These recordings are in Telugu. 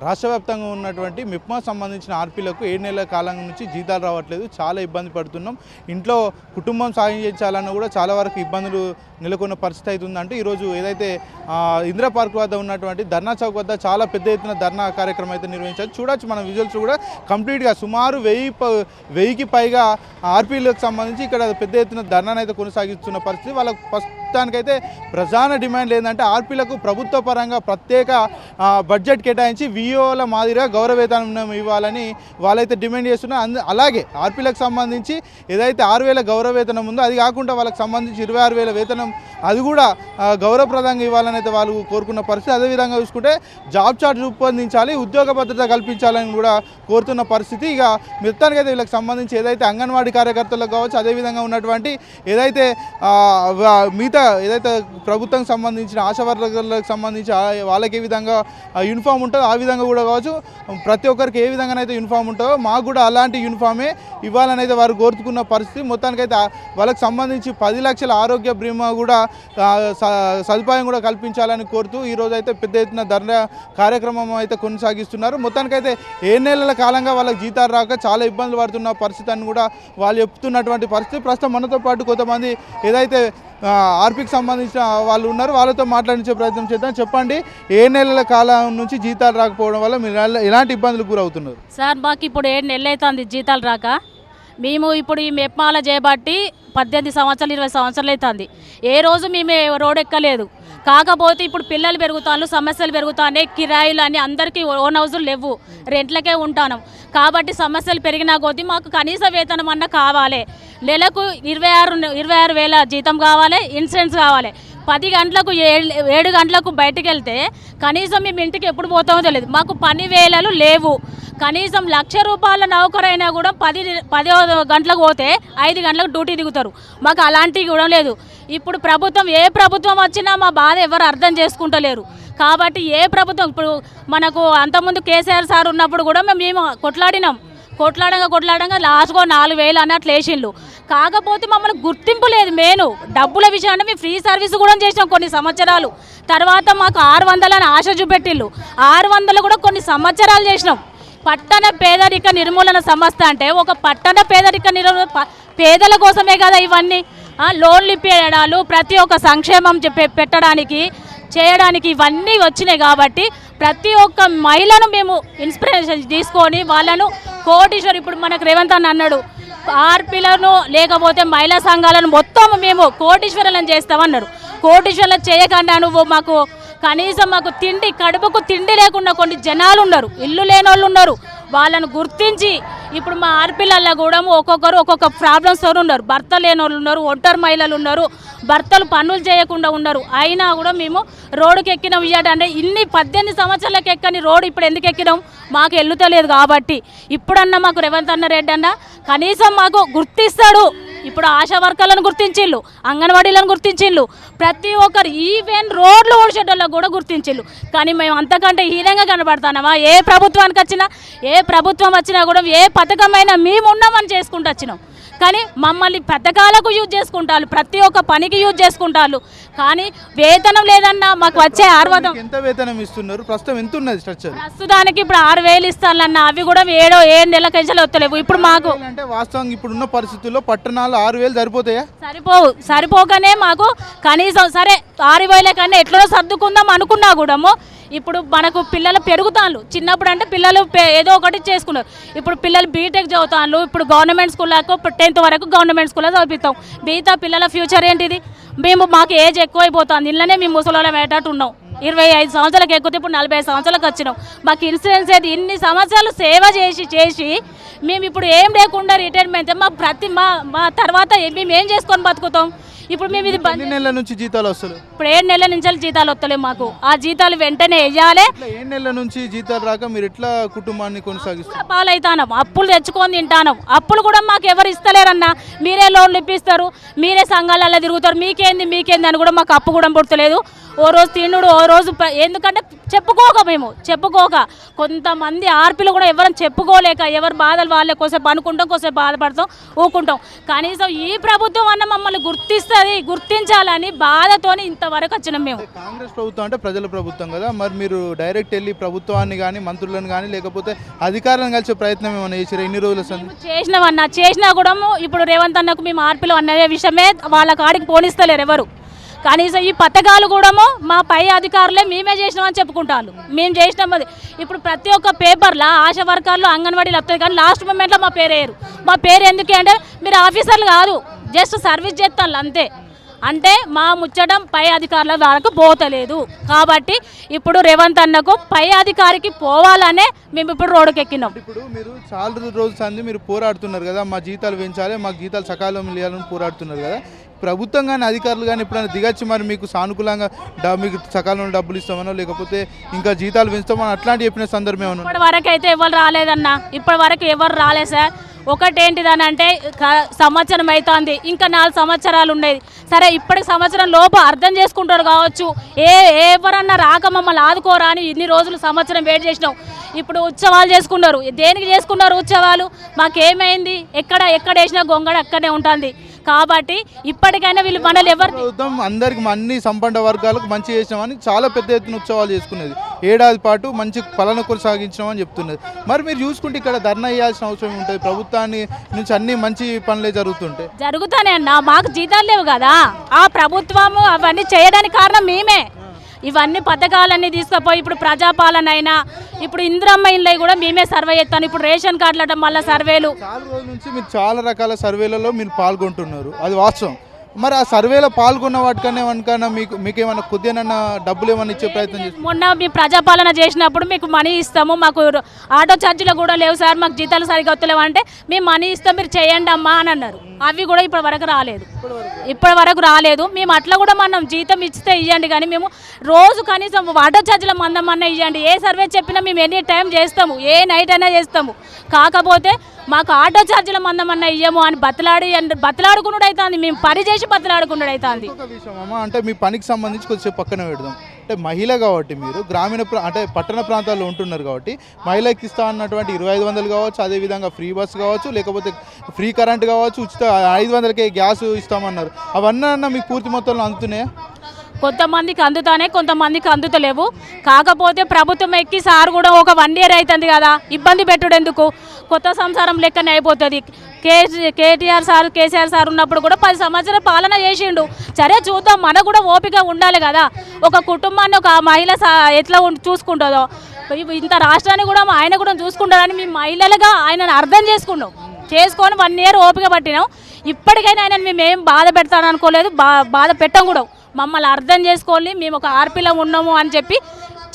రాష్ట్ర వ్యాప్తంగా ఉన్నటువంటి మిప్మా సంబంధించిన ఆర్పీలకు ఏడు నెలల కాలం నుంచి జీతాలు రావట్లేదు. చాలా ఇబ్బంది పడుతున్నాం. ఇంట్లో కుటుంబం సాగించాలన్నా కూడా చాలా వరకు ఇబ్బందులు నెలకొన్న పరిస్థితి అవుతుందంటే ఈరోజు ఏదైతే ఇందిరా పార్క్ వద్ద ఉన్నటువంటి ధర్నా చౌక్ వద్ద చాలా పెద్ద ఎత్తున ధర్నా కార్యక్రమం అయితే నిర్వహించారు. చూడొచ్చు మన విజువల్స్ కూడా కంప్లీట్గా సుమారు వెయ్యి ప- వెయ్యికి పైగా ఆర్పీలకు సంబంధించి ఇక్కడ పెద్ద ఎత్తున ధర్నాను అయితే కొనసాగిస్తున్న పరిస్థితి. వాళ్ళకు ప్రస్తుతానికైతే ప్రధాన డిమాండ్ ఏంటంటే ఆర్పీలకు ప్రభుత్వ పరంగా ప్రత్యేక బడ్జెట్ కేటాయించి విఓల మాదిరిగా గౌరవేతనం ఇవ్వాలని వాళ్ళైతే డిమాండ్ చేస్తున్నారు. అందు అలాగే ఆర్పీలకు సంబంధించి ఏదైతే ఆరు వేల గౌరవేతనం ఉందో అది కాకుండా వాళ్ళకి సంబంధించి ఇరవై ఆరు వేల వేతనం అది కూడా గౌరవప్రదంగా ఇవ్వాలని అయితే వాళ్ళు కోరుకున్న పరిస్థితి అదేవిధంగా చూసుకుంటే జాబ్ చార్ట్ రూపొందించాలి ఉద్యోగ భద్రత కల్పించాలని కూడా కోరుతున్న పరిస్థితి. ఇక మొత్తానికైతే వీళ్ళకి సంబంధించి ఏదైతే అంగన్వాడీ కార్యకర్తలకు కావచ్చు అదేవిధంగా ఉన్నటువంటి ఏదైతే మిగతా ఏదైతే ప్రభుత్వం సంబంధించిన ఆశా వర్గాలకు సంబంధించి వాళ్ళకి ఏ విధంగా యూనిఫామ్ ఉంటుందో ఆ విధంగా కూడా కావచ్చు. ప్రతి ఒక్కరికి ఏ విధంగానైతే యూనిఫామ్ ఉంటుందో మాకు కూడా అలాంటి యూనిఫామే ఇవ్వాలని అయితే వారు కోరుతుకున్న పరిస్థితి. మొత్తానికైతే వాళ్ళకి సంబంధించి పది లక్షల ఆరోగ్య బీమా కూడా స- సదుపాయం కూడా కల్పించాలని కోరుతూ ఈరోజు అయితే పెద్ద ఎత్తున ధర్నా కార్యక్రమం అయితే కొనసాగిస్తున్నారు. మొత్తానికైతే ఏ నెలల కాలంగా వాళ్ళకి జీతాలు రాక చాలా ఇబ్బందులు పడుతున్న పరిస్థితి అని కూడా వాళ్ళు చెప్తున్నటువంటి పరిస్థితి. ప్రస్తుతం మనతో పాటు కొంతమంది ఏదైతే ఆర్పికి సంబంధించిన వాళ్ళు ఉన్నారు. వాళ్ళతో మాట్లాడించే ప్రయత్నం చేద్దాం. చెప్పండి ఏ నెలల కాలం నుంచి జీతాలు రాకపోవడం వల్ల మీరు ఎలాంటి ఇబ్బందులు గురవుతున్నారు? సార్ మాకు ఇప్పుడు ఏడు నెలలు అవుతుంది జీతాలు రాక. మేము ఇప్పుడు ఈ మెప్మాల చేయబట్టి పద్దెనిమిది సంవత్సరాలు ఇరవై సంవత్సరాలు అవుతుంది. ఏ రోజు మేము రోడ్ ఎక్కలేదు. కాకపోతే ఇప్పుడు పిల్లలు పెరుగుతాను సమస్యలు పెరుగుతాయి కిరాయిలు అని అందరికీ ఓన్ హౌజులు లేవు. రెంట్లకే ఉంటాను. కాబట్టి సమస్యలు పెరిగినా కొద్దీ మాకు కనీస వేతనం అన్న కావాలి. నెలకు ఇరవై ఆరు ఇరవై ఆరు వేల జీతం కావాలి ఇన్సూరెన్స్ కావాలి. పది గంటలకు ఏడు ఏడు గంటలకు బయటకు వెళ్తే కనీసం మేము ఇంటికి ఎప్పుడు పోతామో తెలియదు. మాకు పని వేళలు లేవు. కనీసం లక్ష రూపాయల నౌకరైనా కూడా పది పది గంటలకు పోతే ఐదు గంటలకు డ్యూటీ దిగుతారు. మాకు అలాంటివి కూడా లేదు. ఇప్పుడు ప్రభుత్వం ఏ ప్రభుత్వం వచ్చినా మా బాధ ఎవరు అర్థం చేసుకుంటలేరు. కాబట్టి ఏ ప్రభుత్వం ఇప్పుడు మనకు అంతకుముందు కేసీఆర్ సార్ ఉన్నప్పుడు కూడా మేము మేము కొట్లాడినాం. కొట్లాడంగా కొట్లాడంగా లాస్ట్గా నాలుగు వేలు అన్నట్లు వేసిండ్రు కాకపోతే మమ్మల్ని గుర్తింపు లేదు మెయిన్. డబ్బుల విషయాన్ని మేము ఫ్రీ సర్వీస్ కూడా చేసినాం కొన్ని సంవత్సరాలు. తర్వాత మాకు ఆరు వందలని ఆశ చూపెట్టిళ్ళు ఆరు వందలు కూడా కొన్ని సంవత్సరాలు చేసినాం. పట్టణ పేదరిక నిర్మూలన సంస్థ అంటే ఒక పట్టణ పేదరిక నిర్మూలన పేదల కోసమే కదా ఇవన్నీ. లోన్లు ఇప్పించడాలు ప్రతి ఒక్క సంక్షేమం పెట్టడానికి చేయడానికి ఇవన్నీ వచ్చినాయి కాబట్టి ప్రతి ఒక్క మహిళను మేము ఇన్స్పిరేషన్ తీసుకొని వాళ్ళను కోటీశ్వర్ ఇప్పుడు మనకు రేవంత్ అని అన్నాడు ఆర్పీలను లేకపోతే మహిళా సంఘాలను మొత్తం మేము కోటీశ్వరులను చేస్తామన్నారు. కోటీశ్వరులు చేయకుండా నువ్వు మాకు కనీసం మాకు తిండి కడుపుకు తిండి లేకుండా కొన్ని జనాలు ఉన్నారు ఇల్లు లేని వాళ్ళు ఉన్నారు. వాళ్ళను గుర్తించి ఇప్పుడు మా ఆర్పిల్లల్లో కూడా ఒక్కొక్కరు ఒక్కొక్క ప్రాబ్లమ్స్ వారు ఉన్నారు. భర్త లేని వాళ్ళు ఉన్నారు ఒంటరి మహిళలు ఉన్నారు భర్తలు పనులు చేయకుండా ఉన్నారు. అయినా కూడా మేము రోడ్డుకి ఎక్కినాం ఇయ్యాడంటే ఇన్ని పద్దెనిమిది సంవత్సరాలకు ఎక్కని రోడ్డు ఇప్పుడు ఎందుకు ఎక్కినాం? మాకు వెళ్తలేదు కాబట్టి. ఇప్పుడన్నా మాకు రేవంత్ అన్న రెడ్డి అన్న కనీసం మాకు గుర్తిస్తాడు. ఇప్పుడు ఆశా వర్కర్లను గుర్తించిళ్ళు అంగన్వాడీలను గుర్తించిళ్ళు. ప్రతి ఒక్కరు ఈవెన్ రోడ్లు ఓడిచేటోళ్ళకు కూడా గుర్తించిళ్ళు. కానీ మేము అంతకంటే హీనంగా కనబడతానమా ఏ ప్రభుత్వానికి వచ్చినా ఏ ప్రభుత్వం వచ్చినా కూడా ఏ పథకమైనా మేము ఉన్నామని చేసుకుంటూ వచ్చినాం. కానీ మమ్మల్ని పథకాలకు యూజ్ చేసుకుంటారు. ప్రతి ఒక్క పనికి యూజ్ చేసుకుంటారు. కానీ వేతనం లేదన్నా మాకు వచ్చే ఆర్వదం ఎంత వేతనం ఇస్తున్నారు? ప్రస్తుతం ఎంత ఉన్నది స్ట్రక్చర్ ప్రస్తుతానికి ఇప్పుడు ఆరు వేలు ఇస్తానన్న అవి కూడా ఏడో ఏడు నెలల కంచెలు వస్తలేవు. ఇప్పుడు మాకు అంటే వాస్తవంగా ఇప్పుడున్న పరిస్థితుల్లో పట్టణాలు ఆరు వేలు సరిపోతాయా? సరిపోవు సరిపోకనే మాకు కనీసం సరే ఆరు వేలే కన్నా ఎట్లనో సర్దుకుందాం అనుకున్నా కూడాము. ఇప్పుడు మనకు పిల్లలు పెరుగుతాను చిన్నప్పుడు అంటే పిల్లలు ఏదో ఒకటి చేసుకున్నారు. ఇప్పుడు పిల్లలు బీటెక్ చదువుతాను ఇప్పుడు గవర్నమెంట్ స్కూల్లకు టెన్త్ వరకు గవర్నమెంట్ స్కూల్లో చదివిస్తాం. మిగతా పిల్లల ఫ్యూచర్ ఏంటిది? మేము మాకు ఏజ్ ఎక్కువైపోతుంది. ఇళ్ళనే మేము ముసలోళ్ళం వేటట్టు ఉన్నాం ఇరవై ఐదు సంవత్సరాలకు ఎక్కితే ఇప్పుడు నలభై ఐదు సంవత్సరాలకు వచ్చినాం. మాకు ఇన్సూరెన్స్ అయితే ఇన్ని సంవత్సరాలు సేవ చేసి చేసి మేము ఇప్పుడు ఏం లేకుండా రిటైర్మెంట్ మా ప్రతి మా మా తర్వాత మేము ఏం చేసుకొని బతుకుతాం? ఇప్పుడు మేము ఇది బంద్ ఎన్ని నెలల నుంచి జీతాలు వస్తలేవు? ఇప్పుడు ఏడు నెలల నుంచి జీతాలు వస్తలేవు మాకు. ఆ జీతాలు వెంటనే వేయాలి. ఇట్లా ఏ నెలల నుంచి జీతాలు రాక మీరు ఎట్లా కుటుంబాన్ని కొనసాగిస్తారు? పాలవుతానం అప్పులు తెచ్చుకొని తింటాను. అప్పులు కూడా మాకు ఎవరు ఇస్తలేరన్నా. మీరే లోన్లు ఇప్పిస్తారు మీరే సంఘాలలో తిరుగుతారు. మీకేంది మీకేంది అని కూడా మాకు అప్పు కూడా పుట్టలేదు ఓ రోజు తిండుడు ఓ రోజు ఎందుకంటే చెప్పుకోక మేము చెప్పుకోక. కొంతమంది ఆర్పిలు కూడా ఎవరైనా చెప్పుకోలేక ఎవరు బాధలు వాళ్ళే కోసేపు అనుకుంటాం కోసేపు బాధపడతాం ఊకుంటాం. కనీసం ఈ ప్రభుత్వం అన్న మమ్మల్ని గుర్తిస్తే గుర్తించది గుర్తించాలని బాధతోని ఇంతవరకు వచ్చినాం మేము. కాంగ్రెస్ ప్రభుత్వం అంటే ప్రజల ప్రభుత్వం కదా. మరి మీరు డైరెక్ట్ వెళ్ళి ప్రభుత్వాన్ని కానీ మంత్రులను కానీ లేకపోతే అధికారులను కలిసే ప్రయత్నం ఏమైనా చేసారా? ఇన్ని రోజుల చేసినామన్నా చేసినా కూడా ఇప్పుడు రేవంత్ అన్నకు మేము ఆర్పిలో అనే విషయమే. వాళ్ళ కాడికి పోనిస్తలేరు ఎవరు. కనీసం ఈ పథకాలు కూడా మా పై అధికారులే మేమే చేసినామని చెప్పుకుంటారు మేము చేసినాం అది. ఇప్పుడు ప్రతి ఒక్క పేపర్లో ఆశా వర్కర్లు అంగన్వాడీలు వస్తుంది కానీ లాస్ట్ మూమెంట్లో మా పేరు వేయరు మా పేరు ఎందుకు అంటే మీరు ఆఫీసర్లు కాదు. జస్ట్ సర్వీస్ చేస్తాను అంతే. అంటే మా ముచ్చడం పై అధికారుల వరకు పోతలేదు. కాబట్టి ఇప్పుడు రేవంత్ అన్నకు పై అధికారికి పోవాలనే మేము ఇప్పుడు రోడ్డుకి ఎక్కినాం ఇప్పుడు మీరు చాలా రోజు సంది మీరు పోరాడుతున్నారు కదా మా జీతాలు పెంచాలి మా జీతాలు సకాలంలో ఇవ్వాలని పోరాడుతున్నారు కదా. ప్రభుత్వం కానీ అధికారులు కానీ ఎప్పుడైనా దిగచ్చి మరి మీకు సానుకూలంగా మీకు సకాలంలో డబ్బులు ఇస్తామనో లేకపోతే ఇంకా జీతాలు పెంచుతామని అట్లాంటి చెప్పిన సందర్భం ఏమైనా ఇప్పటి వరకు అయితే ఎవరు రాలేదన్నా. ఇప్పటి వరకు ఎవరు రాలేదు సార్. ఒకటేంటిదని అంటే సంవత్సరం అవుతుంది ఇంకా నాలుగు సంవత్సరాలు ఉండేది. సరే ఇప్పటికి సంవత్సరం లోపు అర్థం చేసుకుంటారు కావచ్చు. ఏ ఎవరన్నా రాక మమ్మల్ని ఆదుకోరా అని ఇన్ని రోజులు సంవత్సరం వెయిట్ చేసినాం. ఇప్పుడు ఉత్సవాలు చేసుకున్నారు దేనికి చేసుకున్నారు ఉత్సవాలు? మాకేమైంది? ఎక్కడ ఎక్కడ వేసినా గొంగడ అక్కడే ఉంటుంది. కాబట్టి ఇప్పటికైనా వీళ్ళు మనల్ని ఎవరు అందరికి అన్ని సంపన్న వర్గాలకు మంచి చేసినామని చాలా పెద్ద ఎత్తున ఉత్సవాలు చేసుకునేది. ఏడాది పాటు మంచి పాలన కొనసాగించినామని చెప్తున్నది. మరి మీరు చూసుకుంటే ఇక్కడ ధర్నా చేయాల్సిన అవసరం ఉంటుంది ప్రభుత్వాన్ని నుంచి అన్ని మంచి పనులే జరుగుతుంటే. జరుగుతానే అన్న. మాకు జీతాలు లేవు కదా. ఆ ప్రభుత్వము అవన్నీ చేయడానికి కారణం మేమే. ఇవన్నీ పథకాలన్నీ తీసుకుపోయి ఇప్పుడు ప్రజాపాలన అయినా ఇప్పుడు ఇందిరమ్మ ఇండ్లై కూడా మేమే సర్వే చేస్తాను ఇప్పుడు రేషన్ కార్డులు మళ్ళీ సర్వేలు. చాలా రోజుల నుంచి మీరు చాలా రకాల సర్వేలలో మీరు పాల్గొంటున్నారు. అది వాస్తవం. మరి ఆ సర్వేలో పాల్గొన్న వాటికన్నా ఏమన్నా మీకు మీకు ఏమైనా కొద్దిగా డబ్బులు ఏమైనా ఇచ్చే ప్రయత్నం చేస్తారు మొన్న మీ ప్రజాపాలన చేసినప్పుడు మీకు మనీ ఇస్తాము మాకు ఆటో ఛార్జీలు కూడా లేవు సార్ మాకు జీతాలు సరిగ్గా వస్తలేవు అంటే మేము మనీ ఇస్తాం మీరు చేయండి అమ్మా అని అన్నారు. అవి కూడా ఇప్పటి వరకు రాలేదు. ఇప్పటి వరకు రాలేదు. మేము అట్లా కూడా మనం జీతం ఇస్తే ఇవ్వండి కానీ మేము రోజు కనీసం ఆటో ఛార్జీల మందమన్నా ఇవ్వండి ఏ సర్వే చెప్పినా మేము ఎనీ టైం చేస్తాము ఏ నైట్ అయినా చేస్తాము. కాకపోతే మాకు ఆటో ఛార్జీల మందమన్నా ఇయ్యము అని బతలాడి బతలాడుకున్నాడు అవుతుంది మేము పని చేసి బతలాడుకున్నాడు అవుతుంది అంటే మీ పనికి సంబంధించి కొంచెం పక్కన పెడదాం. అంటే మహిళ కాబట్టి మీరు గ్రామీణ ప్రా అంటే పట్టణ ప్రాంతాల్లో ఉంటున్నారు కాబట్టి మహిళకి ఇస్తా అన్నటువంటి ఇరవై ఐదు వందలు కావచ్చు అదేవిధంగా ఫ్రీ బస్ కావచ్చు లేకపోతే ఫ్రీ కరెంట్ కావచ్చు ఉచిత ఐదు వందలకే గ్యాస్ ఇస్తామన్నారు. అవన్నీ అన్న మీకు పూర్తి మొత్తంలో అందుతున్నాయా? కొంతమందికి అందుతానే కొంతమందికి అందుతలేవు. కాకపోతే ప్రభుత్వం ఎక్కి సార్ కూడా ఒక వన్ ఇయర్ అవుతుంది కదా. ఇబ్బంది పెట్టుడు ఎందుకు కొత్త సంసారం లెక్కనే అయిపోతుంది. K KTR sir KCR sir ఉన్నప్పుడు కూడా పది సంవత్సరాల పాలన చేసిండు. సరే చూద్దాం మనకు కూడా ఓపిక ఉండాలి కదా. ఒక కుటుంబాన్ని ఒక మహిళ ఎట్లా ఉం- చూసుకుంటుందో. ఇంత రాష్ట్రాన్ని కూడా ఆయన కూడా చూసుకుంటారని మేము మహిళలుగా ఆయనను అర్థం చేసుకున్నాం. చేసుకొని వన్ ఇయర్ ఓపిక పట్టినాం. ఇప్పటికైనా ఆయన మేము ఏం బాధ పెడతాను అనుకోలేదు బా బాధ పెట్టం కూడా. మమ్మల్ని అర్థం చేసుకొని మేము ఒక ఆర్పిలో ఉన్నాము అని చెప్పి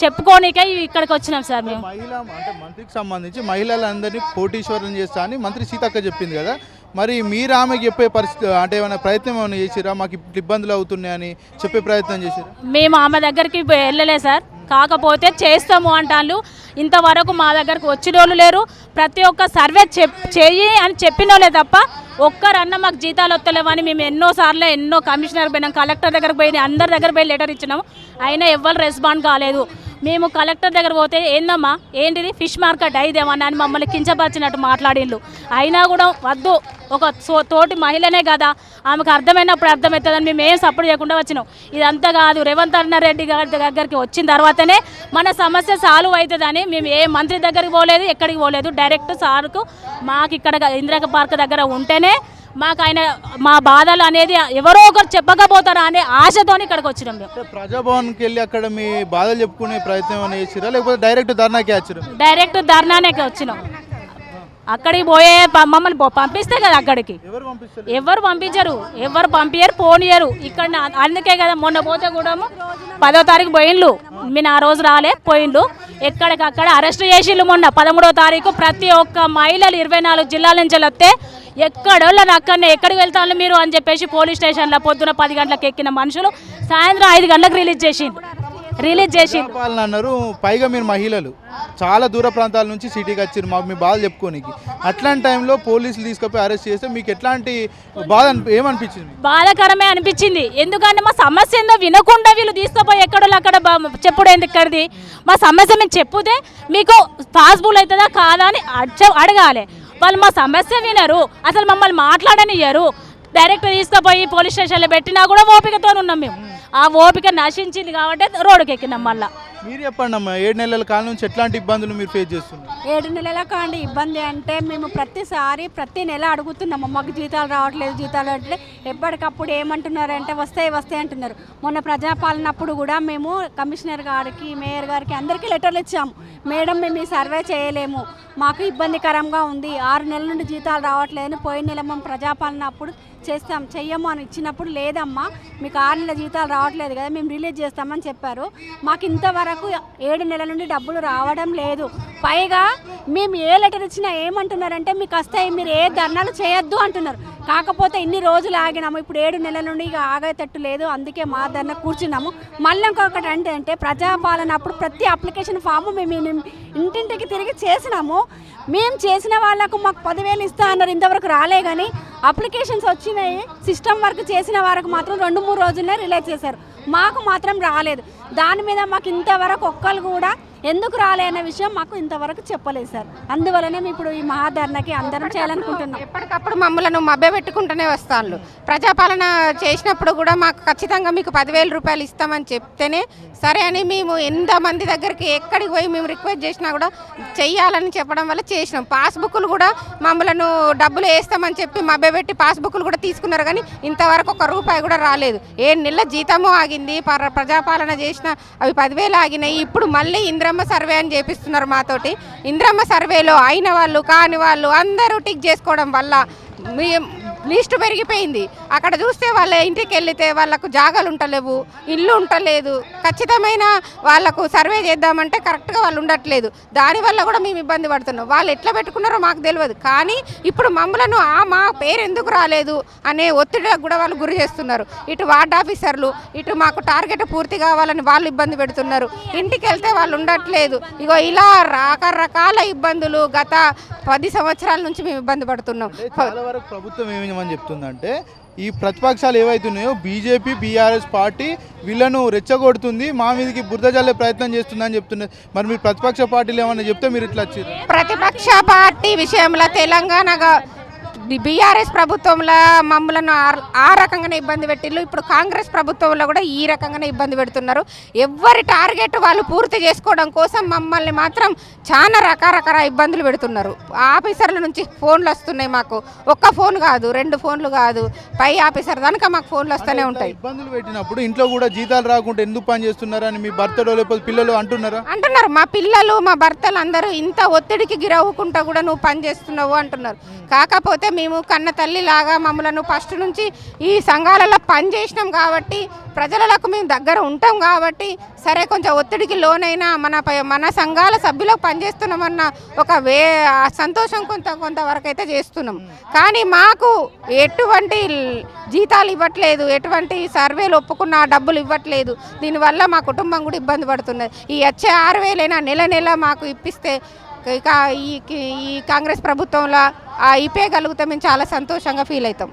చెప్పుకోనికే ఇక్కడికి వచ్చినాం సార్ మేము. మహిళ అంటే మంత్రికి సంబంధించి మహిళలందరినీ కోటీశ్వరం చేస్తా అని మంత్రి సీతక్క చెప్పింది కదా. మరి మీరు ఆమెకి చెప్పే పరిస్థితి అంటే ఏమైనా ప్రయత్నం ఏమైనా చేసిరా? మాకు ఇబ్బందులు అవుతున్నాయని చెప్పే ప్రయత్నం చేసిరా? మేము ఆమె దగ్గరికి వెళ్ళలే సార్. కాకపోతే చేస్తాము అంటాళ్ళు. ఇంతవరకు మా దగ్గరకు వచ్చిన లేరు. ప్రతి ఒక్క సర్వే చెప్ చెయ్యి అని చెప్పిన తప్ప ఒక్కరన్న మాకు జీతాలు వస్తలేవని మేము ఎన్నో సార్లు ఎన్నో కమిషనర్ పోయినాం కలెక్టర్ దగ్గర పోయి అందరి దగ్గర పోయి లెటర్ ఇచ్చినాము అయినా ఎవ్వరు రెస్పాండ్ కాలేదు. మేము కలెక్టర్ దగ్గర పోతే ఏందమ్మా? ఏంటిది? ఫిష్ మార్కెట్ అయిదేమన్నా అని మమ్మల్ని కించపరిచినట్టు మాట్లాడిండ్రు అయినా కూడా వద్దు. ఒక తోటి మహిళనే కదా. ఆమెకు అర్థమైనప్పుడు అర్థమవుతుందని మేము ఏం సపోర్ట్ చేయకుండా వచ్చినాం. ఇదంతా కాదు. రేవంత్ రెడ్డి గారి దగ్గరికి వచ్చిన తర్వాతనే మన సమస్య సాల్వ్ అవుతుందని మేము ఏ మంత్రి దగ్గరికి పోలేదు ఎక్కడికి పోలేదు. డైరెక్ట్ సార్కు మాకు ఇక్కడ ఇందిరా పార్క్ దగ్గర ఉంటేనే మాకు ఆయన మా బాధలు అనేది ఎవరో ఒకరు చెప్పకపోతారా అనే ఆశతోని ఇక్కడికి వచ్చినాం మేము. అంటే ప్రజాభవన్కి వెళ్ళి అక్కడ మీ బాధలు చెప్పుకునే ప్రయత్నం చేసిరా? లేకపోతే డైరెక్ట్ ధర్నాకి వచ్చారు డైరెక్ట్ ధర్నానే వచ్చినాం. అక్కడికి పోయే మమ్మల్ని పంపిస్తే కదా అక్కడికి. ఎవరు పంపించరు. ఎవరు పంపించరు పోనీయరు ఇక్కడ అందుకే కదా మొన్న పోతే కూడా పదో తారీఖు పోయిండ్లు. మీరు ఆ రోజు రాలే పోయిండ్లు. ఎక్కడికక్కడ అరెస్ట్ చేసిండ్లు మొన్న పదమూడో తారీఖు. ప్రతి ఒక్క మహిళలు ఇరవై నాలుగు జిల్లాల నుంచి వస్తే ఎక్కడోళ్ళని అక్కడనే ఎక్కడికి వెళ్తాను మీరు అని చెప్పేసి పోలీస్ స్టేషన్లో పొద్దున పది గంటలకు ఎక్కిన మనుషులు సాయంత్రం ఐదు గంటలకు రిలీజ్ చేసిండు రిలీజ్ పాలన అన్నారు పైగా మీరు మహిళలు. చాలా దూర ప్రాంతాల నుంచి సిటీకి వచ్చారు మాకు మీ బాధ చెప్పుకోనికి. అట్లాంటి టైంలో పోలీసులు తీసుకుపోయి అరెస్ట్ చేస్తే మీకు ఎట్లాంటి బాధ ఏమనిపించింది? బాధాకరమే అనిపించింది. ఎందుకంటే మా సమస్య ఏందో వినకుండా వీళ్ళు తీసుకుపోయి ఎక్కడో అక్కడ చెప్పుడు ఇక్కడిది? మా సమస్య మేము చెప్పుతే మీకు పాసిబుల్ అవుతుందా కాదా అని అడగాలి. వాళ్ళు మా సమస్య వినరు. అసలు మమ్మల్ని మాట్లాడనియ్యరు. డైరెక్ట్ తీసుకుపోయి పోలీస్ స్టేషన్లో పెట్టినా కూడా ఓపికతో ఉన్నాం మేము. ఆ ఓపిక నశించింది కాబట్టి రోడ్డుకి ఎక్కినాం మళ్ళా. మీరు చెప్పండి అమ్మా ఏడు నెలల కాలం నుంచి ఎట్లాంటి ఇబ్బందులు మీరు ఫేస్ చేస్తున్నారు? ఏడు నెలల కాండి ఇబ్బంది అంటే మేము ప్రతిసారి ప్రతి నెల అడుగుతున్నాము మాకు జీతాలు రావట్లేదు జీతాలు రావట్లేదు. ఎప్పటికప్పుడు ఏమంటున్నారంటే వస్తాయి వస్తాయి అంటున్నారు. మొన్న ప్రజాపాలన అప్పుడు కూడా మేము కమిషనర్ గారికి మేయర్ గారికి అందరికీ లెటర్లు ఇచ్చాము. మేడం మేము ఈ సర్వే చేయలేము. మాకు ఇబ్బందికరంగా ఉంది. ఆరు నెలల నుండి జీతాలు రావట్లేదు. పోయిన నెల మేము ప్రజాపాలన అప్పుడు చేస్తాం చెయ్యము అని ఇచ్చినప్పుడు లేదమ్మా మీకు ఆరు నెలల జీతాలు రావట్లేదు కదా మేము రిలీజ్ చేస్తామని చెప్పారు. మాకు ఇంతవరకు ఏడు నెలల నుండి డబ్బులు రావడం లేదు. పైగా మేము ఏ లెటర్ ఇచ్చినా ఏమంటున్నారంటే మీకు వస్తాయి మీరు ఏ ధర్నాలు చేయొద్దు అంటున్నారు. కాకపోతే ఇన్ని రోజులు ఆగినాము. ఇప్పుడు ఏడు నెలల నుండి ఇక ఆగేటట్టు లేదు. అందుకే మా ధర్నా కూర్చున్నాము. మళ్ళీ ఇంకొకటి అంటే ప్రజాపాలన అప్పుడు ప్రతి అప్లికేషన్ ఫామ్ మేము ఇంటింటికి తిరిగి చేసినాము. మేము చేసిన వాళ్ళకు మాకు పదివేలు ఇస్తా అన్నారు. ఇంతవరకు రాలే కానీ అప్లికేషన్స్ వచ్చినాయి. సిస్టమ్ వర్క్ చేసిన వారికి మాత్రం రెండు మూడు రోజులనే రిలీజ్ చేశారు. మాకు మాత్రం రాలేదు. దాని మీద మాకు ఇంతవరకు ఒక్కరు కూడా ఎందుకు రాలే అనే విషయం మాకు ఇంతవరకు చెప్పలేదు సార్. అందువలనే ఇప్పుడు ఈ మహాధర్నకి అందరం చేయాలనుకుంటున్నాం. ఎప్పటికప్పుడు మమ్మల్ని మభ్య పెట్టుకుంటూనే వస్తాను ప్రజాపాలన చేసినప్పుడు కూడా మాకు ఖచ్చితంగా మీకు పదివేల రూపాయలు ఇస్తామని చెప్తేనే సరే అని మేము ఎంతమంది దగ్గరికి ఎక్కడికి పోయి మేము రిక్వెస్ట్ చేసినా కూడా చెయ్యాలని చెప్పడం వల్ల చేసినాం. పాస్బుక్లు కూడా మమ్మలను డబ్బులు వేస్తామని చెప్పి మభ్యపెట్టి పాస్బుక్లు కూడా తీసుకున్నారు కానీ ఇంతవరకు ఒక రూపాయి కూడా రాలేదు. ఏ నెల జీతము ఆగింది. పర ప్రజాపాలన చేసిన అవి పదివేలు ఆగినాయి. ఇప్పుడు మళ్ళీ ఇంద్రమ్మ సర్వే అని చేపిస్తున్నారు మాతోటి. ఇంద్రమ్మ సర్వేలో అయిన వాళ్ళు కాని వాళ్ళు అందరూ టిక్ చేసుకోవడం వల్ల లిస్టు పెరిగిపోయింది. అక్కడ చూస్తే వాళ్ళ ఇంటికి వెళితే వాళ్ళకు జాగాలు ఉండలేవు ఇల్లు ఉండలేదు. ఖచ్చితమైన వాళ్ళకు సర్వే చేద్దామంటే కరెక్ట్గా వాళ్ళు ఉండట్లేదు. దానివల్ల కూడా మేము ఇబ్బంది పడుతున్నాం. వాళ్ళు ఎట్లా పెట్టుకున్నారో మాకు తెలియదు. కానీ ఇప్పుడు మమ్మలను ఆ మా పేరు ఎందుకు రాలేదు అనే ఒత్తిడికి కూడా వాళ్ళు గురి చేస్తున్నారు. ఇటు వార్డ్ ఆఫీసర్లు ఇటు మాకు టార్గెట్ పూర్తి కావాలని వాళ్ళు ఇబ్బంది పెడుతున్నారు. ఇంటికి వెళ్తే వాళ్ళు ఉండట్లేదు. ఇగో ఇలా రకరకాల ఇబ్బందులు గత పది సంవత్సరాల నుంచి మేము ఇబ్బంది పడుతున్నాం. ప్రభుత్వం ఏమని చెప్తుందంటే ఈ ప్రతిపక్షాలు ఏవైతున్నాయో బీజేపీ బీఆర్ఎస్ పార్టీ వీళ్ళను రెచ్చగొడుతుంది మా మీదకి బురద జల్లే ప్రయత్నం చేస్తుందని చెప్తున్నారు. మరి మీరు ప్రతిపక్ష పార్టీలు ఏమన్నా చెప్తే మీరు ఇట్లా వచ్చారు ప్రతిపక్ష పార్టీ విషయంలో తెలంగాణ బీఆర్ఎస్ ప్రభుత్వంలో మమ్మలను ఆ- ఆ రకంగానే ఇబ్బంది పెట్టిళ్ళు. ఇప్పుడు కాంగ్రెస్ ప్రభుత్వంలో కూడా ఈ రకంగానే ఇబ్బంది పెడుతున్నారు. ఎవరి టార్గెట్ వాళ్ళు పూర్తి చేసుకోవడం కోసం మమ్మల్ని మాత్రం చాలా రకరకాల ఇబ్బందులు పెడుతున్నారు. ఆఫీసర్ల నుంచి ఫోన్లు వస్తున్నాయి మాకు. ఒక్క ఫోన్ కాదు రెండు ఫోన్లు కాదు. పై ఆఫీసర్ కనుక మాకు ఫోన్లు వస్తూనే ఉంటాయి. ఇబ్బందులు పెట్టినప్పుడు ఇంట్లో కూడా జీతాలు రాకుండా ఎందుకు పని చేస్తున్నారని మీ భర్తలో లేకపోతే పిల్లలు అంటున్నారా? అంటున్నారు. మా పిల్లలు మా భర్తలు అందరూ ఇంత ఒత్తిడికి గిరవ్వకుండా కూడా నువ్వు పని చేస్తున్నావు అంటున్నారు. కాకపోతే మేము కన్న తల్లి లాగా మమ్మలను ఫస్ట్ నుంచి ఈ సంఘాలలో పని చేసినాం కాబట్టి ప్రజలకు మేము దగ్గర ఉంటాం కాబట్టి సరే కొంచెం ఒత్తిడికి లోనైనా మన మన సంఘాల సభ్యులకు పనిచేస్తున్నామన్న ఒక వే సంతోషం కొంత కొంతవరకు అయితే చేస్తున్నాం. కానీ మాకు ఎటువంటి జీతాలు ఇవ్వట్లేదు ఎటువంటి సర్వేలు ఒప్పుకున్న డబ్బులు ఇవ్వట్లేదు. దీనివల్ల మా కుటుంబం కూడా ఇబ్బంది పడుతున్నది ఈ వచ్చే ఆరు వేలైనా నెల నెల మాకు ఇప్పిస్తే ఇక ఈ ఈ కాంగ్రెస్ ప్రభుత్వంలో అయిపోయగలుగుతామని మేము చాలా సంతోషంగా ఫీల్ అవుతాం.